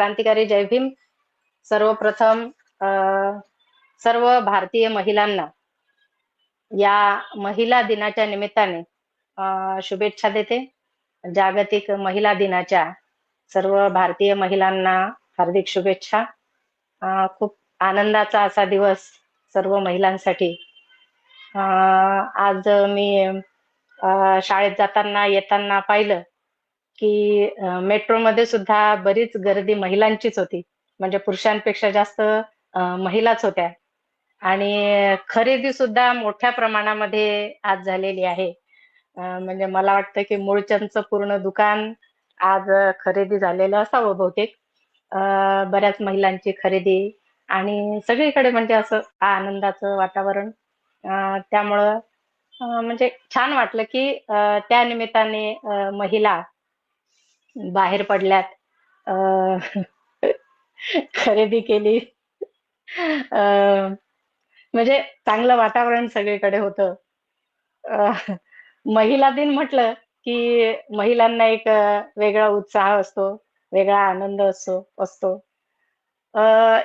क्रांतिकारी जय भीम. सर्वप्रथम सर्व भारतीय महिलांना या महिला दिनाच्या निमित्ताने शुभेच्छा देते. जागतिक महिला दिनाच्या सर्व भारतीय महिलांना हार्दिक शुभेच्छा. खूप आनंदाचा असा दिवस सर्व महिलांसाठी. आज मी शाळेत जाताना येताना पाहिलं. की मेट्रोमध्ये सुद्धा बरीच गर्दी महिलांचीच होती. म्हणजे पुरुषांपेक्षा जास्त महिलाच होत्या. आणि खरेदी सुद्धा मोठ्या प्रमाणामध्ये आज झालेली आहे. म्हणजे मला वाटतं की मूळचंदचं पूर्ण दुकान आज खरेदी झालेलं असावं बहुतेक. बऱ्याच महिलांची खरेदी आणि सगळीकडे म्हणजे असं आनंदाचं वातावरण. त्यामुळं म्हणजे छान वाटलं की त्या निमित्ताने महिला बाहेर पडल्यात. अ, खरेदी केली. म्हणजे चांगलं वातावरण सगळीकडे होतं. महिला दिन म्हटलं की महिलांना एक वेगळा उत्साह असतो वेगळा आनंद असतो. असतो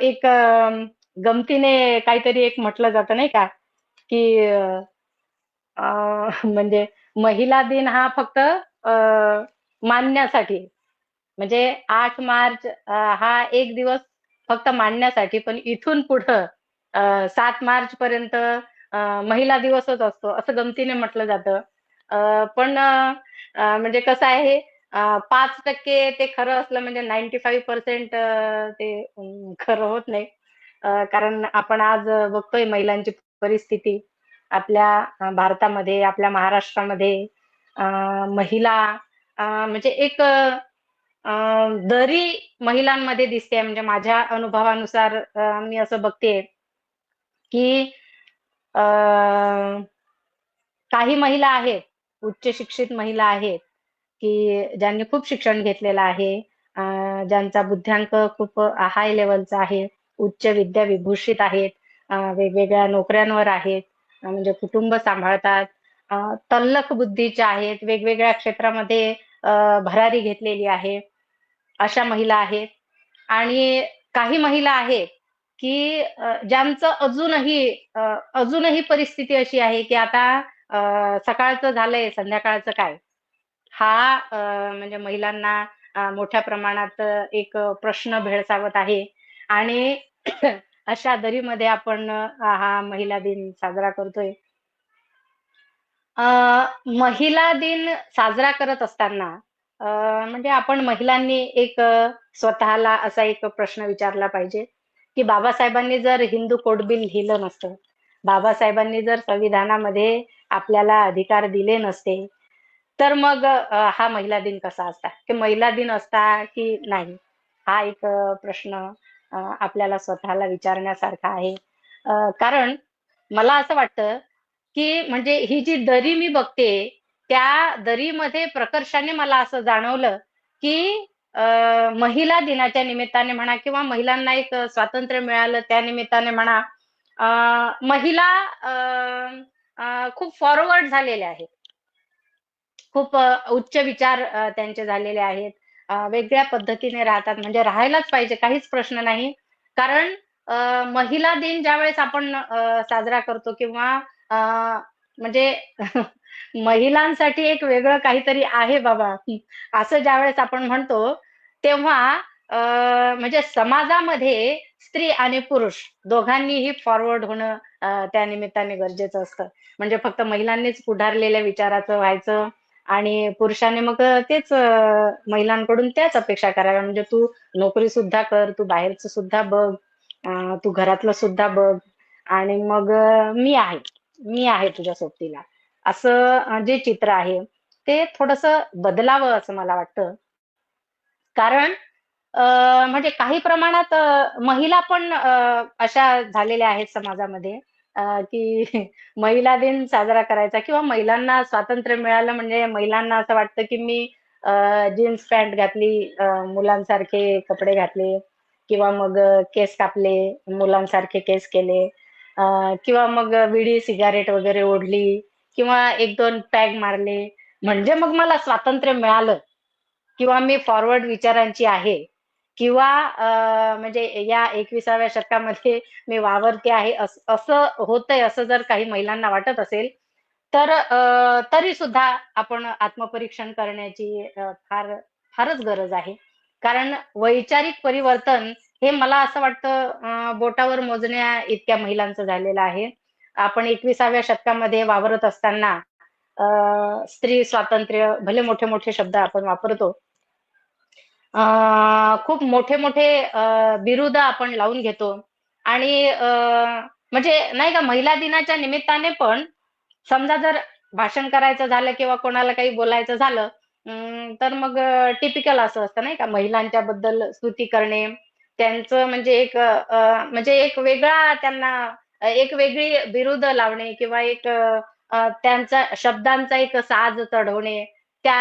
एक गमतीने काहीतरी एक म्हटलं जातं नाही का? की म्हणजे महिला दिन हा फक्त मानण्यासाठी म्हणजे आठ मार्च हा एक दिवस फक्त मानण्यासाठी पण इथून पुढं सात मार्च पर्यंत महिला दिवसच असतो असं गमतीने म्हटलं जातं. पण म्हणजे कसं आहे पाच टक्के ते खरं असलं म्हणजे नाईन्टी फाईव्ह पर्सेंट ते खरं होत नाही. कारण आपण आज बघतोय महिलांची परिस्थिती आपल्या भारतामध्ये, आपल्या महाराष्ट्रामध्ये महिला म्हणजे एक दरी महिलांमध्ये दिसते म्हणजे माझ्या अनुभवानुसार मी असं बघते की काही महिला आहेत, उच्च शिक्षित महिला आहेत, की ज्यांनी खूप शिक्षण घेतलेलं आहे. ज्यांचा बुद्ध्यांक खूप हाय लेवलचा आहे. उच्च विद्या विभूषित आहेत. वेगवेगळ्या नोकऱ्यांवर आहेत. म्हणजे कुटुंब सांभाळतात. तल्लख बुद्धीच्या आहेत. वेगवेगळ्या क्षेत्रामध्ये भरारी घेतलेली आहे. अशा महिला आहेत आणि काही महिला आहेत, की ज्यांचं अजूनही अजूनही परिस्थिती अशी आहे, की आता सकाळचं झालंय, संध्याकाळचं काय? हा म्हणजे महिलांना मोठ्या प्रमाणात एक प्रश्न भेडसावत आहे आणि अशा दरीमध्ये आपण हा महिला दिन साजरा करतोय. महिला दिन साजरा करत असताना म्हणजे आपण महिलांनी एक स्वतःला असा एक प्रश्न विचारला पाहिजे, की बाबासाहेबांनी जर हिंदू कोड बिल लिहिलं नसतं, बाबासाहेबांनी जर संविधानामध्ये आपल्याला अधिकार दिले नसते, तर मग हा महिला दिन कसा असता? की महिला दिन असता की नाही? हा एक प्रश्न आपल्याला स्वतःला विचारण्यासारखा आहे. कारण मला असं वाटतं, की म्हणजे ही जी दरी मी बघते, त्या दरीमध्ये प्रकर्षाने मला असं जाणवलं, की महिला दिनाच्या निमित्ताने म्हणा किंवा महिलांना एक स्वातंत्र्य मिळालं त्या निमित्ताने म्हणा, अ, महिला अ, खूप फॉरवर्ड झालेल्या आहेत. खूप उच्च विचार त्यांचे झालेले आहेत. वेगळ्या पद्धतीने राहतात म्हणजे राहायलाच पाहिजे काहीच प्रश्न नाही. कारण अ, महिला दिन ज्यावेळेस आपण साजरा करतो किंवा म्हणजे महिलांसाठी एक वेगळं काहीतरी आहे बाबा, असं ज्यावेळेस आपण म्हणतो, तेव्हा म्हणजे समाजामध्ये स्त्री आणि पुरुष दोघांनीही फॉरवर्ड होणं त्या निमित्ताने गरजेचं असतं. म्हणजे फक्त महिलांनीच पुढारलेल्या विचाराचं व्हायचं आणि पुरुषाने मग तेच महिलांकडून त्याच अपेक्षा कराव्या. म्हणजे तू नोकरी सुद्धा कर, तू बाहेरचं सुद्धा बघ, तू घरातलं सुद्धा बघ आणि मग मी आहे. मी आहे तुझ्या सोबतीला. असं जे चित्र आहे, ते थोडंसं बदलावं असं मला वाटतं. कारण म्हणजे काही प्रमाणात महिला पण अशा झालेल्या आहेत समाजामध्ये की महिला दिन साजरा करायचा किंवा महिलांना स्वातंत्र्य मिळालं म्हणजे महिलांना असं वाटतं, की मी जीन्स पॅन्ट घातली, मुलांसारखे कपडे घातले किंवा मग केस कापले, मुलांसारखे केस केले अ, किंवा मग विडी सिगारेट वगैरे ओढली किंवा 1-2 पॅग मारले, म्हणजे मग मला स्वातंत्र्य मिळालं किंवा मी फॉरवर्ड विचारांची आहे. किंवा म्हणजे या एकविसाव्या शतकामध्ये मी वावरते आहे असं होतंय असं जर काही महिलांना वाटत असेल तर तरी सुद्धा आपण आत्मपरीक्षण करण्याची फार फारच गरज आहे कारण वैचारिक परिवर्तन हे मला असं वाटतं बोटावर मोजण्या इतक्या महिलांचं झालेलं आहे. आपण एकविसाव्या शतकामध्ये वावरत असताना स्त्री स्वातंत्र्य भले मोठे मोठे शब्द आपण वापरतो खूप मोठे मोठे बिरुद आपण लावून घेतो. आणि म्हणजे नाही का महिला दिनाच्या निमित्ताने पण समजा जर भाषण करायचं झालं किंवा कोणाला काही बोलायचं झालं तर मग टिपिकल असं असतं नाही का महिलांच्या बद्दल स्तुती करणे त्यांचं म्हणजे एक म्हणजे एक वेगळा त्यांना एक वेगळी बिरुद लावणे किंवा एक त्यांचा शब्दांचा एक साज चढवणे त्या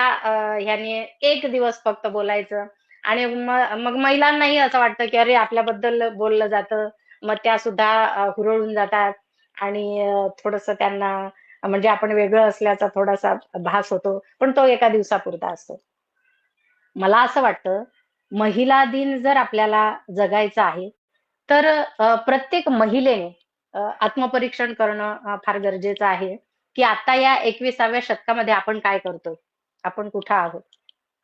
ह्याने एक दिवस फक्त बोलायचं. आणि मग महिलांनाही असं वाटतं की अरे आपल्याबद्दल बोललं जातं मग त्या सुद्धा हुरळून जातात. आणि थोडस त्यांना म्हणजे आपण वेगळं असल्याचा थोडासा भास होतो पण तो एका दिवसापुरता असतो. मला असं वाटतं महिला दिन जर आपल्याला जगायचा आहे तर प्रत्येक महिलेने आत्मपरीक्षण करणं फार गरजेचं आहे की आता या एकविसाव्या शतकामध्ये आपण काय करतो? आपण कुठं आहोत?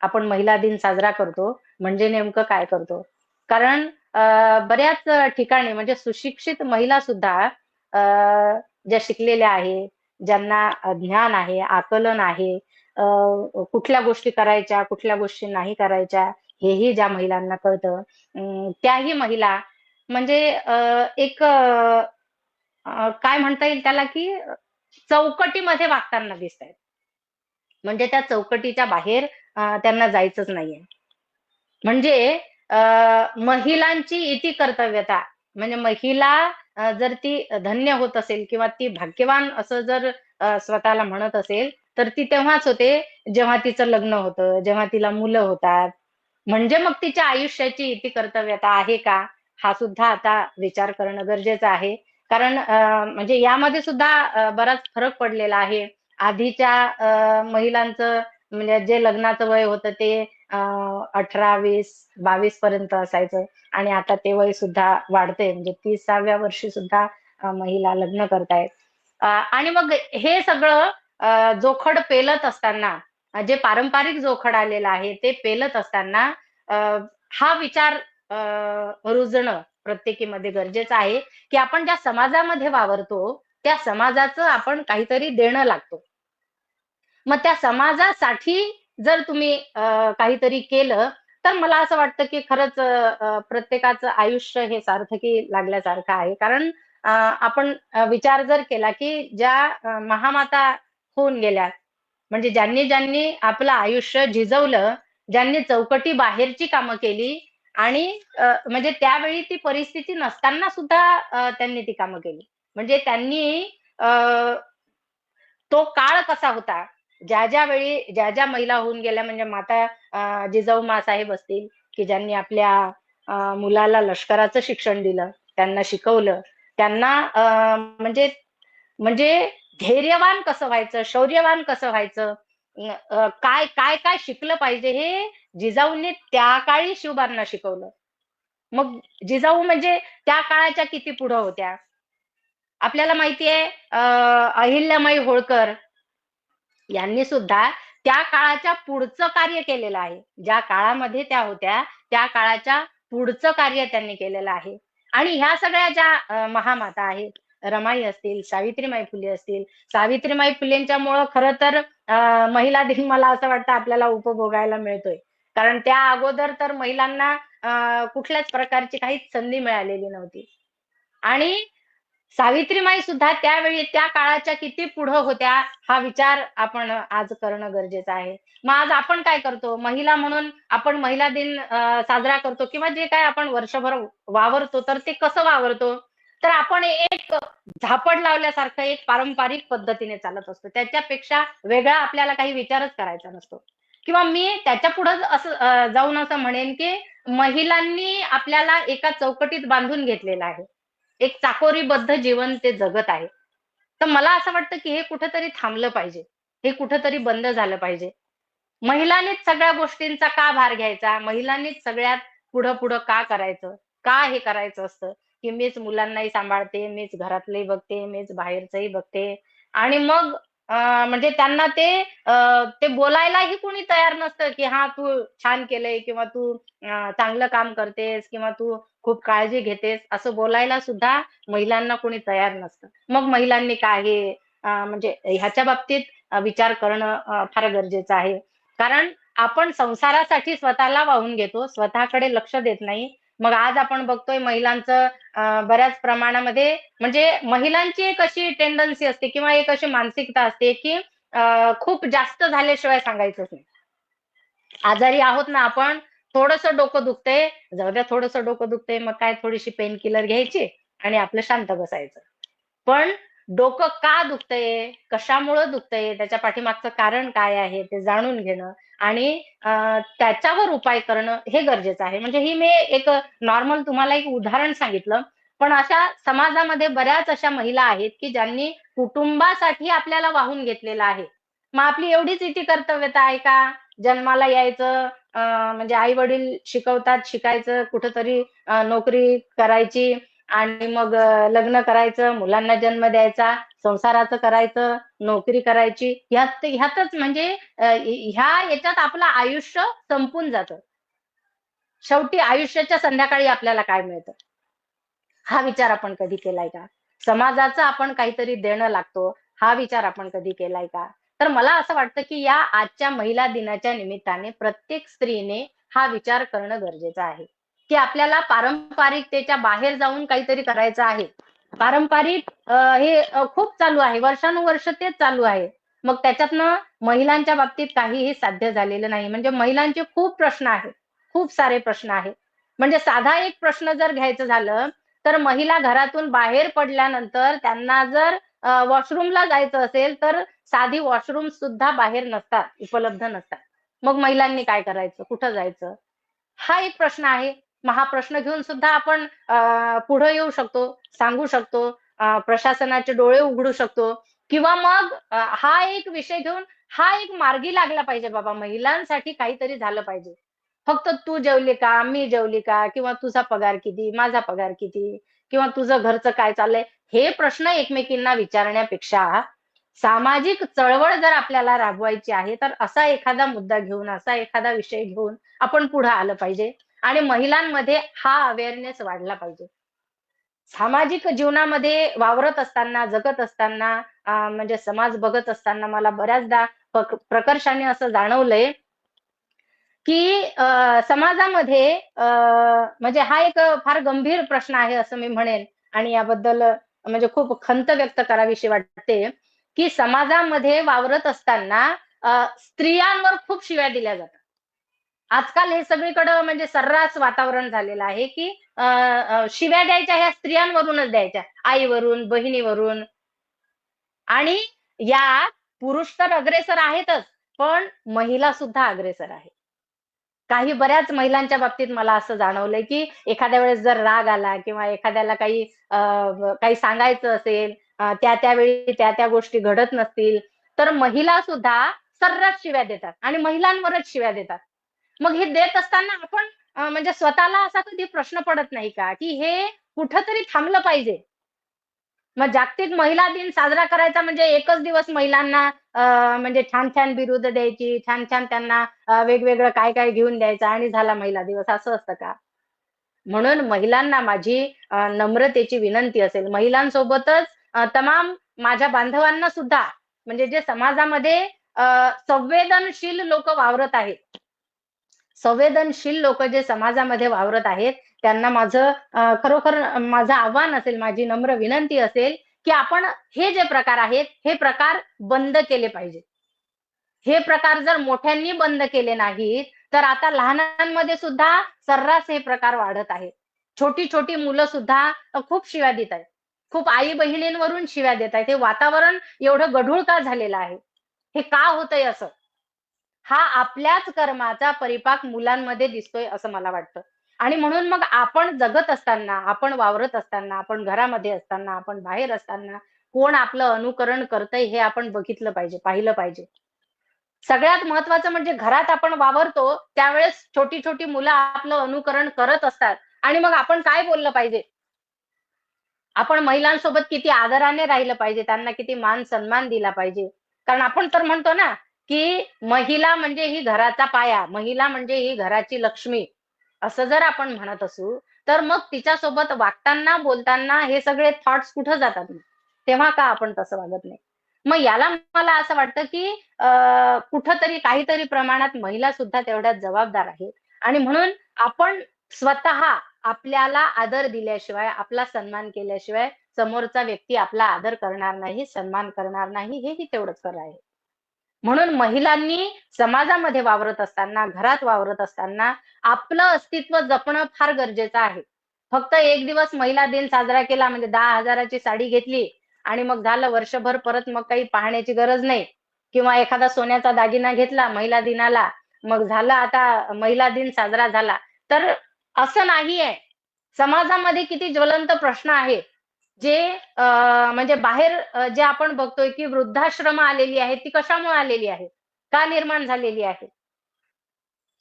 आपण महिला दिन साजरा करतो म्हणजे नेमकं काय करतो? कारण बऱ्याच ठिकाणी म्हणजे सुशिक्षित महिला सुद्धा ज्या शिकलेल्या आहे ज्यांना ज्ञान आहे आकलन आहे कुठल्या गोष्टी करायच्या कुठल्या गोष्टी नाही करायच्या हेही ज्या महिलांना कळतं. त्याही महिला म्हणजे एक काय म्हणता येईल त्याला की चौकटीमध्ये वागताना दिसत आहेत म्हणजे त्या चौकटीच्या बाहेर त्यांना जायचंच नाहीये. म्हणजे महिलांची इति कर्तव्यता म्हणजे महिला जर ती धन्य होत असेल किंवा ती भाग्यवान असं जर स्वतःला म्हणत असेल तर ती तेव्हाच होते जेव्हा तिचं लग्न होतं जेव्हा तिला मुलं होतात म्हणजे मग तिच्या आयुष्याची ती कर्तव्यता आहे का? हा सुद्धा आता विचार करणं गरजेचं आहे. कारण म्हणजे यामध्ये सुद्धा बराच फरक पडलेला आहे. आधीच्या महिलांचं म्हणजे जे लग्नाचं वय होतं ते अठरा वीस बावीस पर्यंत असायचं. आणि आता ते वय सुद्धा वाढते म्हणजे तीसाव्या वर्षी सुद्धा महिला लग्न करतायत. आणि मग हे सगळं जोखड पेलत असताना जे पारंपरिक जोखड आलेलं आहे ते पेलत असताना हा विचार रुजणं प्रत्येकीमध्ये गरजेचं आहे की आपण ज्या समाजामध्ये वावरतो त्या समाजाचं आपण काहीतरी देणं लागतो. मग त्या समाजासाठी जर तुम्ही काहीतरी केलं तर मला असं वाटतं की खरंच प्रत्येकाचं आयुष्य हे सार्थकी लागल्यासारखं आहे. कारण आपण विचार जर केला की ज्या महामाता होऊन गेल्या म्हणजे ज्यांनी ज्यांनी आपलं आयुष्य झिजवलं ज्यांनी चौकटी बाहेरची कामं केली आणि म्हणजे त्यावेळी ती परिस्थिती नसताना सुद्धा त्यांनी ती कामं केली. म्हणजे त्यांनी तो काळ कसा होता? ज्या ज्या वेळी ज्या ज्या महिला होऊन गेल्या म्हणजे माता जिजाऊ मासाहेब असतील की ज्यांनी आपल्या मुलाला लष्कराचं शिक्षण दिलं त्यांना शिकवलं त्यांना म्हणजे म्हणजे धैर्यवान कसं व्हायचं? शौर्यवान कसं व्हायचं? काय काय काय शिकलं पाहिजे हे जिजाऊंनी त्या काळी शिवबांना शिकवलं. मग जिजाऊ म्हणजे त्या काळाच्या किती पुढं होत्या? आपल्याला माहिती आहे अहिल्यामाई होळकर यांनी सुद्धा त्या काळाच्या पुढचं कार्य केलेलं आहे. ज्या काळामध्ये त्या होत्या त्या काळाच्या पुढचं कार्य त्यांनी केलेलं आहे. आणि ह्या सगळ्या ज्या महामाता आहेत रमाई असतील सावित्रीमाई फुले असतील. सावित्रीमाई फुलेंच्यामुळं खरं तर महिला दिन मला असं वाटतं आपल्याला उपभोगायला मिळतोय. कारण त्या अगोदर तर महिलांना कुठल्याच प्रकारची काहीच संधी मिळालेली नव्हती. आणि सावित्रीमाई सुद्धा त्यावेळी त्या काळाच्या किती पुढं होत्या हा विचार आपण आज करणं गरजेचं आहे. मग आज आपण काय करतो? महिला म्हणून आपण महिला दिन साजरा करतो किंवा जे काय आपण वर्षभर वावरतो तर ते कसं वावरतो? तर आपण एक झापड लावल्यासारखं एक पारंपरिक पद्धतीने चालत असतो. त्याच्यापेक्षा वेगळा आपल्याला काही विचारच करायचा नसतो. किंवा मी त्याच्या पुढे असं जाऊन असं म्हणेन की महिलांनी आपल्याला एका चौकटीत बांधून घेतलेलं आहे. एक चाकोरीबद्ध जीवन ते जगत आहे. तर मला असं वाटतं की हे कुठेतरी थांबलं पाहिजे. हे कुठेतरी बंद झालं पाहिजे. महिलांनीच सगळ्या गोष्टींचा का भार घ्यायचा? महिलांनीच सगळ्यात पुढं पुढं का करायचं? का हे करायचं असतं? की मीच मुलांनाही सांभाळते मीच घरातलंही बघते मीच बाहेरचंही बघते. आणि मग म्हणजे त्यांना ते ते बोलायलाही कुणी तयार नसतं की हा तू छान केलंय किंवा तू चांगलं काम करतेस किंवा तू खूप काळजी घेतेस असं बोलायला सुद्धा महिलांना कोणी तयार नसतं. मग महिलांनी काय हे म्हणजे ह्याच्या बाबतीत विचार करणं फार गरजेचं आहे. कारण आपण संसारासाठी स्वतःला वाहून घेतो स्वतःकडे लक्ष देत नाही. मग आज आपण बघतोय महिलांचं बऱ्याच प्रमाणामध्ये म्हणजे महिलांची एक अशी टेंडन्सी असते किंवा एक अशी मानसिकता असते की खूप जास्त झाल्याशिवाय सांगायचंच नाही. आजारी आहोत ना आपण थोडंसं डोकं दुखतंय जाऊ द्या थोडस डोकं दुखतंय मग काय थोडीशी पेन किलर घ्यायची आणि आपलं शांत बसायचं. पण डोकं का दुखतंय कशामुळं दुखतंय त्याच्या पाठीमागचं कारण काय आहे ते जाणून घेणं आणि त्याच्यावर उपाय करणं हे गरजेचं आहे. म्हणजे ही मी एक नॉर्मल तुम्हाला एक उदाहरण सांगितलं. पण अशा समाजामध्ये बऱ्याच अशा महिला आहेत की ज्यांनी कुटुंबासाठी आपल्याला वाहून घेतलेलं आहे. मग आपली एवढीच इथे कर्तव्यता आहे का? जन्माला यायचं म्हणजे आई वडील शिकवतात शिकायचं कुठंतरी नोकरी करायची आणि मग लग्न करायचं, मुलांना जन्म द्यायचा, संसाराचं करायचं, नोकरी करायची. ह्यात ह्यातच म्हणजे ह्या याच्यात आपलं आयुष्य संपून जातं. शेवटी आयुष्याच्या संध्याकाळी आपल्याला काय मिळतं? हा विचार आपण कधी केलाय का? समाजाचं आपण काहीतरी देणं लागतो, हा विचार आपण कधी केलाय का? तर मला असं वाटतं, की या आजच्या महिला दिनाच्या निमित्ताने प्रत्येक स्त्रीने हा विचार करणं गरजेचं आहे, की आपल्याला पारंपरिकतेच्या बाहेर जाऊन काहीतरी करायचं आहे. पारंपरिक हे खूप चालू आहे. वर्षानुवर्ष तेच चालू आहे. मग त्याच्यातनं महिलांच्या बाबतीत काहीही साध्य झालेलं नाही. म्हणजे महिलांचे खूप प्रश्न आहेत. खूप सारे प्रश्न आहेत. म्हणजे साधा एक प्रश्न जर घ्यायचं झालं, तर महिला घरातून बाहेर पडल्यानंतर त्यांना जर वॉशरूमला जायचं असेल, तर साधी वॉशरूम सुद्धा बाहेर नसतात, उपलब्ध नसतात. मग महिलांनी काय करायचं? कुठं जायचं? हा एक प्रश्न आहे. मग हा प्रश्न घेऊन सुद्धा आपण पुढे येऊ शकतो, सांगू शकतो, प्रशासनाचे डोळे उघडू शकतो किंवा मग हा एक विषय घेऊन हा एक मार्गी लागला पाहिजे बाबा महिलांसाठी काहीतरी झालं पाहिजे. फक्त तू जेवली का? मी जेवली का? किंवा तुझा पगार किती? माझा पगार किती? किंवा तुझं घरचं काय चाललंय? हे प्रश्न एकमेकींना विचारण्यापेक्षा सामाजिक चळवळ जर आपल्याला राबवायची आहे, तर असा एखादा मुद्दा घेऊन, असा एखादा विषय घेऊन आपण पुढे आलं पाहिजे आणि महिलांमध्ये हा अवेअरनेस वाढला पाहिजे. सामाजिक जीवनामध्ये वावरत असताना, जगत असताना म्हणजे समाज बघत असताना मला बऱ्याचदा प्रकर्षाने असं जाणवलंय, की समाजामध्ये म्हणजे हा एक फार गंभीर प्रश्न आहे असं मी म्हणेन आणि याबद्दल म्हणजे खूप खंत व्यक्त करावीशी वाटते, की समाजामध्ये वावरत असताना स्त्रियांवर खूप शिव्या दिल्या जातात. आजकाल हे सगळीकडं म्हणजे सर्रास वातावरण झालेलं आहे, की शिव्या द्यायच्या ह्या स्त्रियांवरूनच द्यायच्या. आईवरून, बहिणीवरून आणि या पुरुष तर अग्रेसर आहेतच, पण महिला सुद्धा अग्रेसर आहे. काही बऱ्याच महिलांच्या बाबतीत मला असं जाणवलंय, की एखाद्या वेळेस जर राग आला किंवा एखाद्याला काही काही सांगायचं असेल, त्या त्यावेळी त्या-त्या गोष्टी घडत नसतील, तर महिला सुद्धा सर्रास शिव्या देतात आणि महिलांवरच शिव्या देतात. मग हे देत असताना आपण म्हणजे स्वतःला असा कधी प्रश्न पडत नाही का, की हे कुठंतरी थांबलं पाहिजे. मग जागतिक महिला दिन साजरा करायचा म्हणजे एकच दिवस महिलांना म्हणजे छान-छान विरुद्ध द्यायची, छान-छान त्यांना वेगवेगळं काय-काय घेऊन द्यायचं आणि झाला महिला दिवस असं असतं का? म्हणून महिलांना माझी नम्रतेची विनंती असेल. महिलांसोबतच तमाम माझ्या बांधवांना सुद्धा म्हणजे जे समाजामध्ये संवेदनशील लोक वावरत आहेत. संवेदनशील लोक जे समाजामध्ये वावरत आहेत, त्यांना माझं खरोखर माझं आव्हान असेल, माझी नम्र विनंती असेल, की आपण हे जे प्रकार आहेत, हे प्रकार बंद केले पाहिजे हे प्रकार जर मोठ्यांनी बंद केले नाहीत, तर आता लहानांमध्ये सुद्धा सर्रास हे प्रकार वाढत आहेत. छोटी-छोटी मुलं सुद्धा खूप शिव्या देत आहेत. खूप आई-बहिणींवरून शिव्या देत आहेत. हे वातावरण एवढं गढूळ का झालेलं आहे? हे का होतंय असं? हा आपल्याच कर्माचा परिपाक मुलांमध्ये दिसतोय असं मला वाटतं. आणि म्हणून मग आपण जगत असताना, आपण वावरत असताना, आपण घरामध्ये असताना, आपण बाहेर असताना कोण आपलं अनुकरण करतंय हे आपण बघितलं पाहिजे, पाहिलं पाहिजे. सगळ्यात महत्वाचं म्हणजे घरात आपण वावरतो त्यावेळेस छोटी छोटी मुलं आपलं अनुकरण करत असतात आणि मग आपण काय बोललं पाहिजे आपण महिलांसोबत किती आदराने राहिलं पाहिजे त्यांना किती मान सन्मान दिला पाहिजे कारण आपण तर म्हणतो ना की महिला म्हणजे ही घराचा पाया महिला म्हणजे ही घराची लक्ष्मी असं जर आपण म्हणत असू तर मग तिच्यासोबत वागताना बोलताना हे सगळे थॉट्स कुठं जातात? तेव्हा का आपण तसं वागत नाही? मग याला मला असं वाटतं की कुठंतरी काहीतरी प्रमाणात महिला सुद्धा तेवढ्यात जबाबदार आहेत. आणि म्हणून आपण स्वतः आपल्याला आदर दिल्याशिवाय आपला सन्मान केल्याशिवाय समोरचा व्यक्ती आपला आदर करणार नाही सन्मान करणार नाही हेही तेवढंच खरं आहे. म्हणून महिलांनी समाजामध्ये वावरत असताना घरात वावरत असताना आपलं अस्तित्व जपणं फार गरजेचं आहे. फक्त एक दिवस महिला दिन साजरा केला म्हणजे दहा हजाराची साडी घेतली आणि मग झालं वर्षभर परत मग काही पाहण्याची गरज नाही. किंवा एखादा सोन्याचा दागिना घेतला महिला दिनाला मग झालं आता महिला दिन साजरा झाला. तर असं नाहीये. समाजामध्ये किती ज्वलंत प्रश्न आहेत. जे म्हणजे बाहेर जे आपण बघतोय की वृद्धाश्रम आलेली आहे ती कशामुळे आलेली आहे का निर्माण झालेली आहे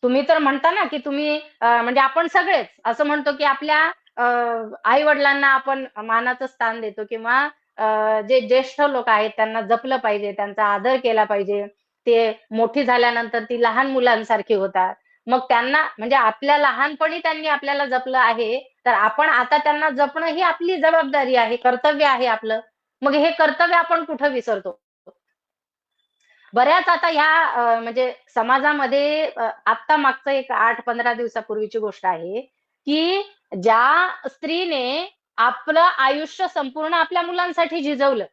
तुम्ही तर म्हणता ना की तुम्ही म्हणजे आपण सगळेच असं म्हणतो की आपल्या आई वडिलांना आपण मानाचं स्थान देतो किंवा जे ज्येष्ठ लोक आहेत त्यांना जपलं पाहिजे त्यांचा आदर केला पाहिजे. ते मोठी झाल्यानंतर ती लहान मुलांसारखी होतात. मग त्यांना म्हणजे आपल्या लहानपणी त्यांनी आपल्याला जपलं आहे तर आपण आता त्यांना जपणं ही आपली जबाबदारी आहे कर्तव्य आहे आपलं. मग हे कर्तव्य आपण कुठं विसरतो? बऱ्याच आता ह्या म्हणजे समाजामध्ये आत्ता मागचं एक आठ पंधरा दिवसापूर्वीची गोष्ट आहे की ज्या स्त्रीने आपलं आयुष्य संपूर्ण आपल्या मुलांसाठी झिजवलं.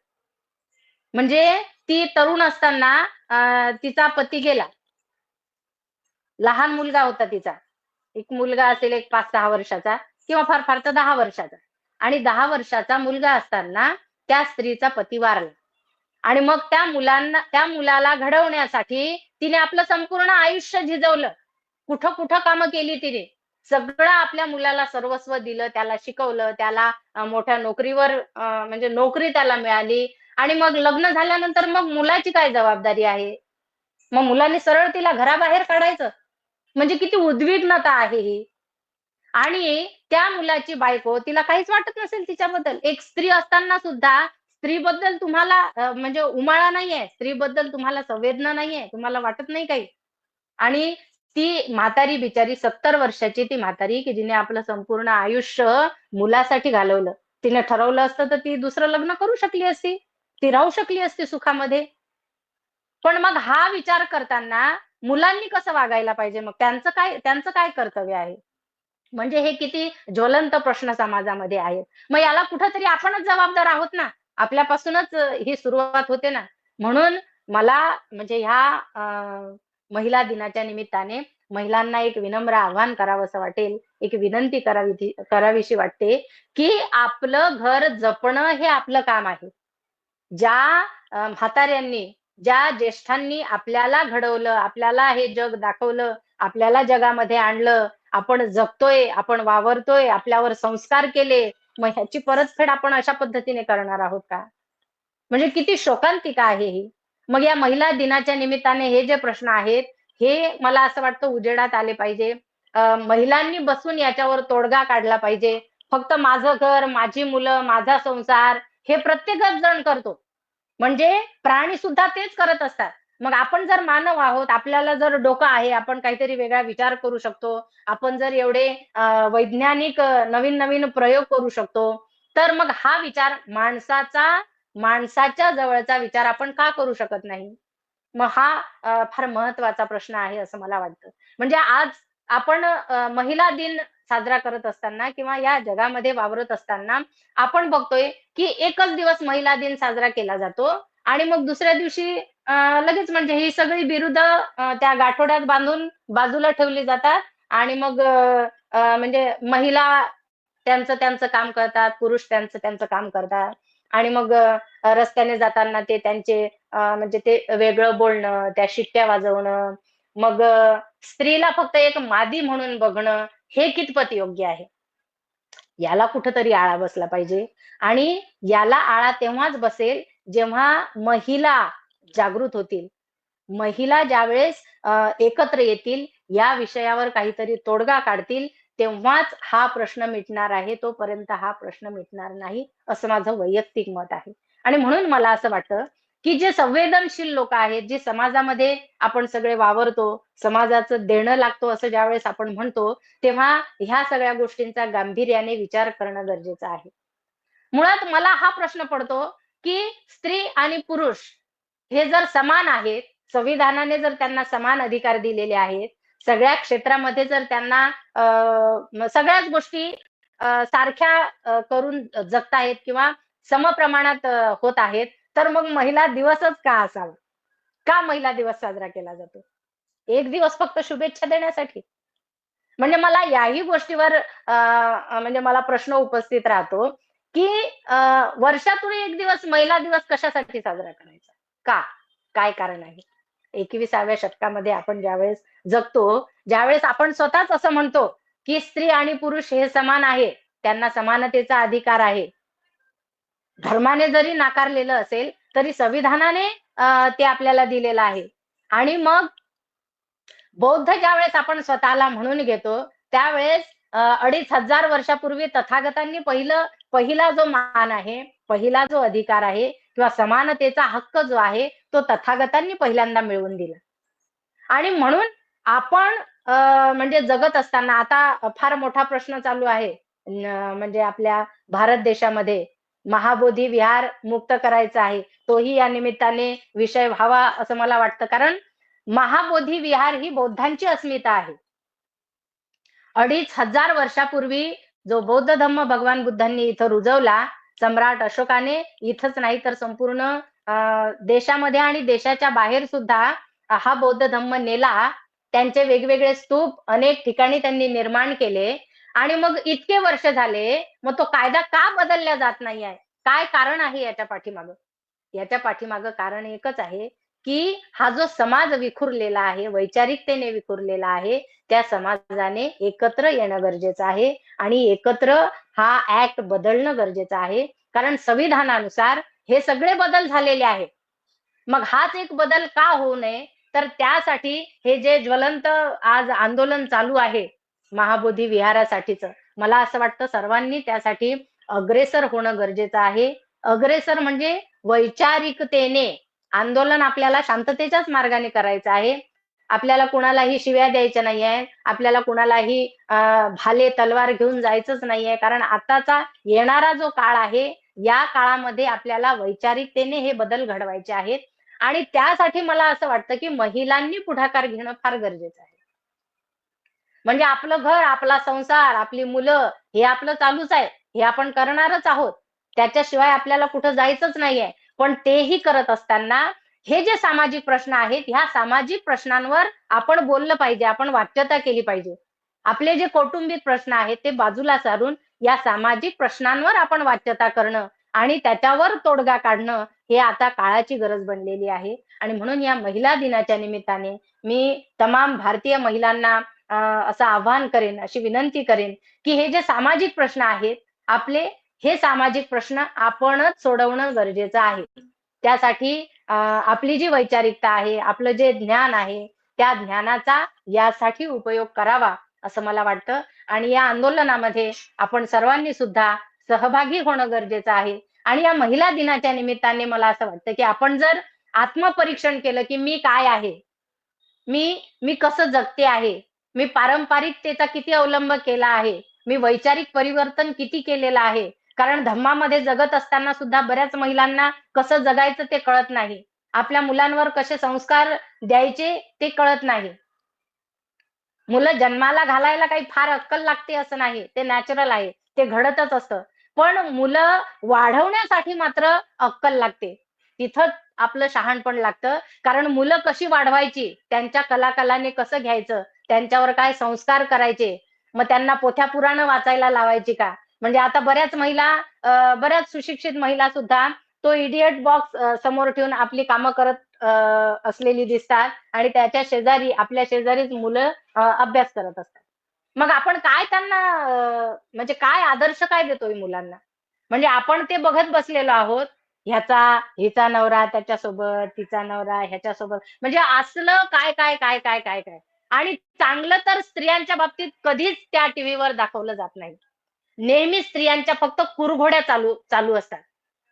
म्हणजे ती तरुण असताना अं, तिचा पती गेला. लहान मुलगा होता तिचा. एक मुलगा असेल एक पाच सहा वर्षाचा. किंवा फार फार तर दहा वर्षाचा. आणि दहा वर्षाचा मुलगा असताना त्या स्त्रीचा पती वारला आणि मग त्या मुलांना त्या मुलाला घडवण्यासाठी तिने आपलं संपूर्ण आयुष्य झिजवलं. कुठं कुठं कामं केली तिने. सगळं आपल्या मुलाला सर्वस्व दिलं त्याला शिकवलं त्याला मोठ्या नोकरीवर म्हणजे नोकरी त्याला मिळाली. आणि मग लग्न झाल्यानंतर मग मुलाची काय जबाबदारी आहे? मग मुलांनी सरळ तिला घराबाहेर काढायचं. म्हणजे किती उद्विग्नता आहे ही. आणि त्या मुलाची बायको तिला काहीच वाटत नसेल तिच्याबद्दल. एक स्त्री असताना सुद्धा स्त्रीबद्दल तुम्हाला म्हणजे उमाळा नाहीये. स्त्रीबद्दल तुम्हाला संवेदना नाहीये. तुम्हाला वाटत नाही काही. आणि ती म्हातारी बिचारी सत्तर वर्षाची ती म्हातारी की जिने आपलं संपूर्ण आयुष्य मुलासाठी घालवलं. तिने ठरवलं असतं तर ती दुसरं लग्न करू शकली असती. ती राहू शकली असती सुखामध्ये. पण मग हा विचार करताना मुलांनी कसं वागायला पाहिजे? मग त्यांचं काय त्यांचं काय कर्तव्य आहे? म्हणजे हे किती ज्वलंत प्रश्न समाजामध्ये आहेत. मग याला कुठंतरी आपणच जबाबदार आहोत ना. आपल्यापासूनच ही सुरुवात होते ना. म्हणून मला म्हणजे ह्या महिला दिनाच्या निमित्ताने महिलांना एक विनम्र आव्हान करावंसं वाटेल. एक विनंती करावी करावीशी वाटते की आपलं घर जपणं हे आपलं काम आहे. ज्या म्हाताऱ्यांनी ज्या ज्येष्ठांनी आपल्याला घडवलं आपल्याला हे जग दाखवलं आपल्याला जगामध्ये आणलं आपण जगतोय आपण वावरतोय आपल्यावर संस्कार केले मग ह्याची परतफेड आपण अशा पद्धतीने करणार आहोत का? म्हणजे किती शोकांतिका आहे ही. मग या महिला दिनाच्या निमित्ताने हे जे प्रश्न आहेत हे मला असं वाटतं उजेडात आले पाहिजे. महिलांनी बसून याच्यावर तोडगा काढला पाहिजे. फक्त माझं घर माझी मुलं माझा संसार हे प्रत्येकच जण करतो. म्हणजे प्राणी सुद्धा तेच करत असतात. मग आपण जर मानव आहोत आपल्याला जर डोकं आहे आपण काहीतरी वेगळा विचार करू शकतो. आपण जर एवढे वैज्ञानिक नवीन नवीन प्रयोग करू शकतो तर मग हा विचार माणसाचा माणसाच्या जवळचा विचार आपण का करू शकत नाही? मग हा फार महत्त्वाचा प्रश्न आहे असं मला वाटतं. म्हणजे आज आपण महिला दिन साजरा करत असताना किंवा या जगामध्ये वावरत असताना आपण बघतोय की एकच दिवस महिला दिन साजरा केला जातो आणि मग दुसऱ्या दिवशी लगेच म्हणजे ही सगळी बिरुद त्या गाठोड्यात बांधून बाजूला ठेवली जातात आणि मग म्हणजे महिला त्यांचं त्यांचं काम करतात पुरुष त्यांचं त्यांचं काम करतात आणि मग रस्त्याने जाताना ते त्यांचे म्हणजे ते वेगळं बोलणं त्या शिट्ट्या वाजवणं मग स्त्रीला फक्त एक मादी म्हणून बघणं हे कितपत योग्य आहे? याला कुठंतरी आळा बसला पाहिजे आणि याला आळा तेव्हाच बसेल जेव्हा महिला जागृत होतील. महिला ज्यावेळेस एकत्र येतील या विषयावर काहीतरी तोडगा काढतील तेव्हाच हा प्रश्न मिटणार आहे तोपर्यंत हा प्रश्न मिटणार नाही असं माझं वैयक्तिक मत आहे. आणि म्हणून मला असं वाटतं की जे संवेदनशील लोक आहेत जे समाजामध्ये आपण सगळे वावरतो समाजाचं देणं लागतो असं ज्यावेळेस आपण म्हणतो तेव्हा ह्या सगळ्या गोष्टींचा गांभीर्याने विचार करणं गरजेचं आहे. मुळात मला हा प्रश्न पडतो की स्त्री आणि पुरुष हे जर समान आहेत संविधानाने जर त्यांना समान अधिकार दिलेले आहेत सगळ्या क्षेत्रामध्ये जर त्यांना अ, सगळ्याच गोष्टी सारख्या करून जगतायत किंवा समप्रमाणात होत आहेत तर मग महिला दिवसच का असावा? का महिला दिवस साजरा केला जातो? एक दिवस फक्त शुभेच्छा देण्यासाठी. म्हणजे मला याही गोष्टीवर म्हणजे मला प्रश्न उपस्थित राहतो की वर्षातून एक दिवस महिला दिवस कशासाठी साजरा करायचा? का? काय कारण आहे? एकविसाव्या शतकामध्ये आपण ज्यावेळेस जगतो ज्यावेळेस आपण स्वतःच असं म्हणतो की स्त्री आणि पुरुष हे समान आहे त्यांना समानतेचा अधिकार आहे. धर्माने जरी नाकारलेलं असेल तरी संविधानाने ते आपल्याला दिलेलं आहे. आणि मग बौद्ध ज्यावेळेस आपण स्वतःला म्हणून घेतो त्यावेळेस अडीच हजार वर्षापूर्वी तथागतांनी पहिलं पहिला जो मान आहे पहिला जो अधिकार आहे किंवा समानतेचा हक्क जो आहे तो तथागतांनी पहिल्यांदा मिळवून दिला. आणि म्हणून आपण म्हणजे जगत असताना आता फार मोठा प्रश्न चालू आहे म्हणजे आपल्या भारत देशामध्ये. महाबोधी विहार मुक्त करायचा आहे तोही या निमित्ताने विषय व्हावा असं मला वाटतं. कारण महाबोधी विहार ही बौद्धांची अस्मिता आहे. अडीच हजार वर्षापूर्वी जो बौद्ध धम्म भगवान बुद्धांनी इथं रुजवला सम्राट अशोकाने इथंच नाही तर संपूर्ण देशामध्ये आणि देशाच्या बाहेर सुद्धा हा बौद्ध धम्म नेला. त्यांचे वेगवेगळे स्तूप अनेक ठिकाणी त्यांनी निर्माण केले. आणि मग इतके वर्ष झाले मग तो कायदा का बदलला जात नाही आहे काय कारण आहे याच्या पाठीमागं? याच्या पाठीमागं कारण एकच आहे की हा जो समाज विखुरलेला आहे वैचारिकतेने विखुरलेला आहे त्या समाजाने एकत्र येणं गरजेचं आहे आणि एकत्र हा ऍक्ट बदलणं गरजेचं आहे. कारण संविधानानुसार हे सगळे बदल झालेले आहेत. मग हाच एक बदल का होऊ नये? तर त्यासाठी हे जे ज्वलंत आज आंदोलन चालू आहे महाबोधी विहारासाठीच मला असं वाटतं सर्वांनी त्यासाठी अग्रेसर होणं गरजेचं आहे. अग्रेसर म्हणजे वैचारिकतेने आंदोलन आपल्याला शांततेच्याच मार्गाने करायचं आहे. आपल्याला कुणालाही शिव्या द्यायच्या नाही आहे आपल्याला कुणालाही भाले तलवार घेऊन जायचंच नाहीये. कारण आताचा येणारा जो काळ आहे या काळामध्ये आपल्याला वैचारिकतेने हे बदल घडवायचे आहेत. आणि त्यासाठी मला असं वाटतं की महिलांनी पुढाकार घेणं फार गरजेचं आहे. म्हणजे आपलं घर आपला संसार आपली मुलं हे आपलं चालूच आहे. हे आपण करणारच आहोत. त्याच्याशिवाय आपल्याला कुठं जायचंच नाहीये. पण तेही करत असताना हे जे सामाजिक प्रश्न आहेत ह्या सामाजिक प्रश्नांवर आपण बोललं पाहिजे आपण वाच्यता केली पाहिजे. आपले जे कौटुंबिक प्रश्न आहेत ते बाजूला सारून या सामाजिक प्रश्नांवर आपण वाच्यता करणं आणि त्याच्यावर तोडगा काढणं हे आता काळाची गरज बनलेली आहे. आणि म्हणून या महिला दिनाच्या निमित्ताने मी तमाम भारतीय महिलांना असं आवाहन करेन अशी विनंती करेन की हे जे सामाजिक प्रश्न आहेत आपले हे सामाजिक प्रश्न आपणच सोडवणं गरजेचं आहे. त्यासाठी आपली जी वैचारिकता आहे आपलं जे ज्ञान आहे त्या ज्ञानाचा यासाठी उपयोग करावा असं मला वाटतं. आणि या आंदोलनामध्ये आपण सर्वांनी सुद्धा सहभागी होणं गरजेचं आहे. आणि या महिला दिनाच्या निमित्ताने मला असं वाटतं की आपण जर आत्मपरीक्षण केलं की मी काय आहे मी मी कसं जगते आहे मी पारंपरिकतेचा किती अवलंब केला आहे मी वैचारिक परिवर्तन किती केलेलं आहे कारण धम्मामध्ये जगत असताना सुद्धा बऱ्याच महिलांना कसं जगायचं ते कळत नाही. आपल्या मुलांवर कसे संस्कार द्यायचे ते कळत नाही. मुलं जन्माला घालायला काही फार अक्कल लागते असं नाही. ते नॅचरल आहे. ते घडतच असतं. पण मुलं वाढवण्यासाठी मात्र अक्कल लागते. तिथं आपलं शहाणपण लागतं. कारण मुलं कशी वाढवायची? त्यांच्या कलाकलाने कसं घ्यायचं? त्यांच्यावर काय संस्कार करायचे? मग त्यांना पोथ्या पुराणं वाचायला लावायची का? म्हणजे आता बऱ्याच महिला बऱ्याच सुशिक्षित महिला सुद्धा तो इडियट बॉक्स समोर ठेवून आपली कामं करत असलेली दिसतात आणि त्याच्या शेजारी आपल्या शेजारीच मुलं अभ्यास करत असतात. मग आपण काय त्यांना म्हणजे काय आदर्श काय देतोय मुलांना? म्हणजे आपण ते बघत बसलेलो आहोत ह्याचा हिचा नवरा त्याच्यासोबत तिचा नवरा ह्याच्यासोबत म्हणजे असलं काय काय काय काय काय काय. आणि चांगलं तर स्त्रियांच्या बाबतीत कधीच त्या टीव्हीवर दाखवलं जात नाही. नेहमी स्त्रियांच्या फक्त कुरघोड्या चालू चालू असतात.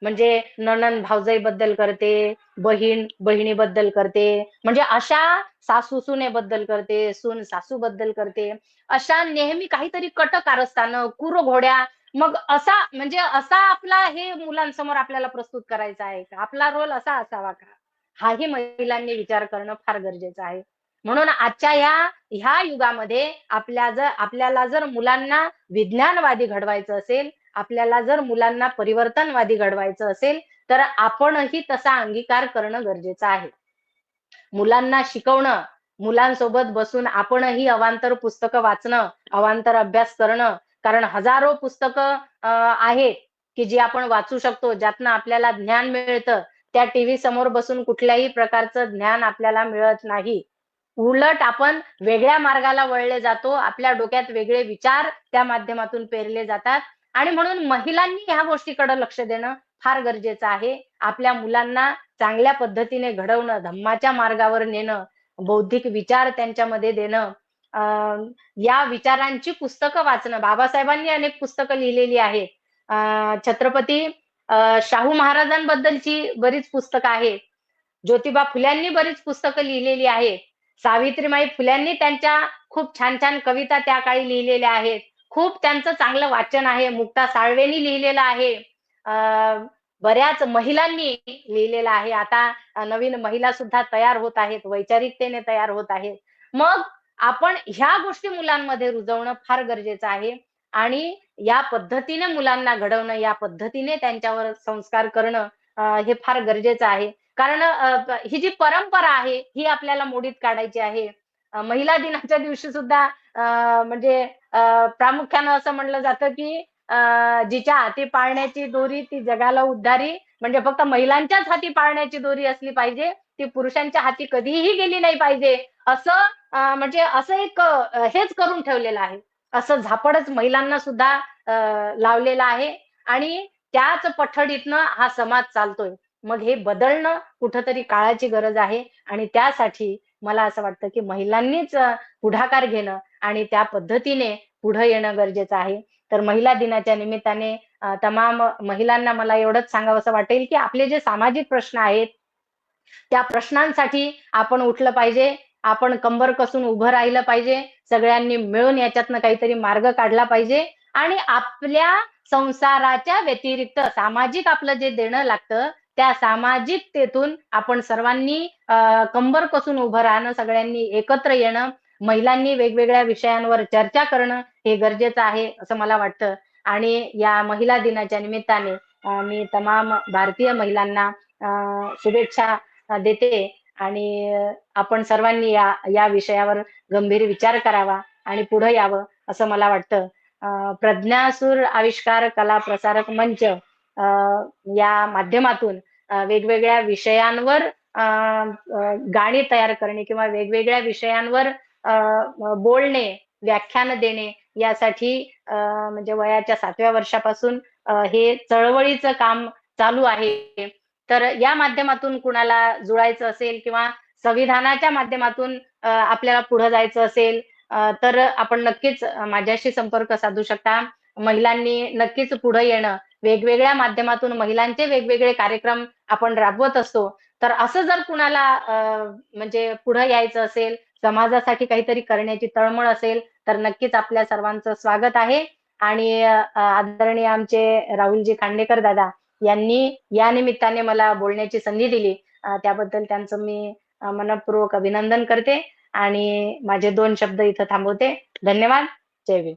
म्हणजे नणन भावजाईबद्दल करते बहीण बहिणीबद्दल करते म्हणजे अशा सासू सुनेबद्दल करते सून सासू बद्दल करते. अशा नेहमी काहीतरी कट कारस्थानं कुरघोड्या मग असा म्हणजे असा आपला हे मुलांसमोर आपल्याला प्रस्तुत करायचा आहे का? आपला रोल असा असावा का? हाही महिलांनी विचार करणं फार गरजेचं आहे. म्हणून आजच्या ह्या ह्या युगामध्ये आपल्या जर आपल्याला जर मुलांना विज्ञानवादी घडवायचं असेल आपल्याला जर मुलांना परिवर्तनवादी घडवायचं असेल तर आपणही तसा अंगीकार करणं गरजेचं आहे. मुलांना शिकवणं मुलांसोबत बसून आपणही अवांतर पुस्तकं वाचणं अवांतर अभ्यास करणं कारण हजारो पुस्तकं आहेत की जी आपण वाचू शकतो ज्यातनं आपल्याला ज्ञान मिळतं. त्या टीव्ही समोर बसून कुठल्याही प्रकारचं ज्ञान आपल्याला मिळत नाही. उलट आपण वेगळ्या मार्गाला वळले जातो आपल्या डोक्यात वेगळे विचार त्या माध्यमातून पेरले जातात. आणि म्हणून महिलांनी ह्या गोष्टीकडे लक्ष देणं फार गरजेचं आहे. आपल्या मुलांना चांगल्या पद्धतीने घडवणं धम्माच्या मार्गावर नेणं बौद्धिक विचार त्यांच्यामध्ये देणं या विचारांची पुस्तकं वाचणं. बाबासाहेबांनी अनेक पुस्तकं लिहिलेली आहेत. छत्रपती शाहू महाराजांबद्दलची बरीच पुस्तकं आहेत. ज्योतिबा फुल्यांनी बरीच पुस्तकं लिहिलेली आहेत. सावित्रीमाई फुल्यांनी त्यांच्या खूप छान छान कविता त्या काळी लिहिलेल्या आहेत. खूप त्यांचं चांगलं वाचन आहे. मुक्ता साळवेनी लिहिलेलं आहे. बऱ्याच महिलांनी लिहिलेलं आहे. आता नवीन महिला सुद्धा तयार होत आहेत. वैचारिकतेने तयार होत आहेत. मग आपण ह्या गोष्टी मुलांमध्ये रुजवणं फार गरजेचं आहे. आणि या पद्धतीने मुलांना घडवणं या पद्धतीने त्यांच्यावर संस्कार करणं हे फार गरजेचं आहे. कारण ही जी परंपरा आहे ही आपल्याला मोडीत काढायची आहे. महिला दिनाच्या दिवशी सुद्धा म्हणजे प्रामुख्यानं असं म्हणलं जातं की जिच्या हाती पाळण्याची दोरी ती जगाला उद्धारी म्हणजे फक्त महिलांच्याच हाती पाळण्याची दोरी असली पाहिजे ती पुरुषांच्या हाती कधीही गेली नाही पाहिजे. असं म्हणजे असं एक हेच करून ठेवलेलं आहे. असं झापडच महिलांना सुद्धा लावलेलं आहे. आणि त्याच पठडीतनं हा समाज चालतोय. मग हे बदलणं कुठंतरी काळाची गरज आहे. आणि त्यासाठी मला असं वाटतं की महिलांनीच पुढाकार घेणं आणि त्या पद्धतीने पुढे येणं गरजेचं आहे. तर महिला दिनाच्या निमित्ताने तमाम महिलांना मला एवढंच सांगावं वाटेल की आपले जे सामाजिक प्रश्न आहेत त्या प्रश्नांसाठी आपण उठलं पाहिजे. आपण कंबर कसून उभं राहिलं पाहिजे. सगळ्यांनी मिळून याच्यातनं काहीतरी मार्ग काढला पाहिजे. आणि आपल्या संसाराच्या व्यतिरिक्त सामाजिक आपलं जे देणं लागतं त्या सामाजिकतेतून आपण सर्वांनी कंबर कसून उभं राहणं सगळ्यांनी एकत्र येणं महिलांनी वेगवेगळ्या विषयांवर चर्चा करणं हे गरजेचं आहे असं मला वाटतं. आणि या महिला दिनाच्या निमित्ताने मी तमाम भारतीय महिलांना शुभेच्छा देते आणि आपण सर्वांनी या या विषयावर गंभीर विचार करावा आणि पुढे यावं असं मला वाटतं. प्रज्ञासूर आविष्कार कला प्रसारक मंच या माध्यमातून वेगवेगळ्या विषयांवर गाणी तयार करणे किंवा वेगवेगळ्या विषयांवर बोलणे व्याख्यान देणे यासाठी म्हणजे वयाच्या सातव्या वर्षापासून हे चळवळीचं काम चालू आहे. तर या माध्यमातून कुणाला जुळायचं असेल किंवा संविधानाच्या माध्यमातून आपल्याला पुढे जायचं असेल तर आपण नक्कीच माझ्याशी संपर्क साधू शकता. महिलांनी नक्कीच पुढे येणं वेगवेगळ्या माध्यमातून महिलांचे वेगवेगळे कार्यक्रम आपण राबवत असतो. तर असं जर कुणाला म्हणजे पुढे यायचं असेल समाजासाठी काहीतरी करण्याची तळमळ असेल तर नक्कीच आपल्या सर्वांचं स्वागत आहे. आणि आदरणीय आमचे राहुलजी खांडेकर दादा यांनी या निमित्ताने मला बोलण्याची संधी दिली. त्याबद्दल त्यांचं मी मनपूर्वक अभिनंदन करते आणि माझे दोन शब्द इथं थांबवते. धन्यवाद. जय भीम.